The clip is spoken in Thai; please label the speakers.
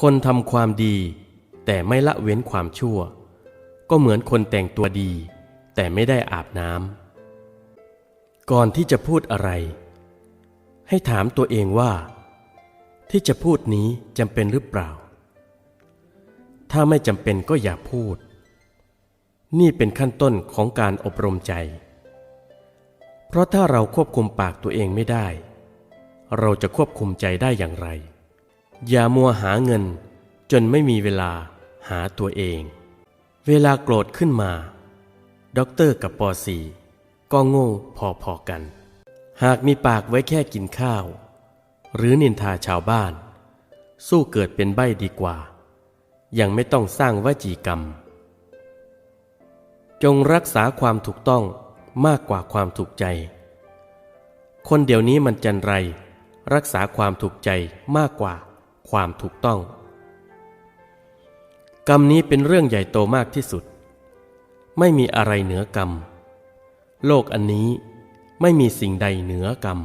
Speaker 1: คนทำความดี แต่ไม่ละเว้นความชั่ว ก็เหมือนคนแต่งตัวดี แต่ไม่ได้อาบน้ำก่อนที่จะพูดอะไร ให้ถามตัวเองว่า ที่จะพูดนี้จำเป็นหรือเปล่า ถ้าไม่จำเป็นก็อย่าพูด นี่เป็นขั้นต้นของการอบรมใจ เพราะถ้าเราควบคุมปากตัวเองไม่ได้ เราจะควบคุมใจได้อย่างไร อย่ามัวหาเงิน จนไม่มีเวลาหาตัวเอง เวลาโกรธขึ้นมาด็อกเตอร์กับปอสีก็โง่พอๆกัน หากมีปากไว้แค่กินข้าว หรือนินทาชาวบ้าน สู้เกิดเป็นใบ้ดีกว่า ยังไม่ต้องสร้างวจีกรรม จงรักษาความถูกต้องมากกว่าความถูกใจ คนเดี๋ยวนี้มันจันไร รักษาความถูกใจมากกว่า ความถูกต้อง กรรมนี้เป็นเรื่องใหญ่โตมากที่สุด ไม่มีอะไรเหนือกรรม โลกอันนี้ไม่มีสิ่งใดเหนือกรรม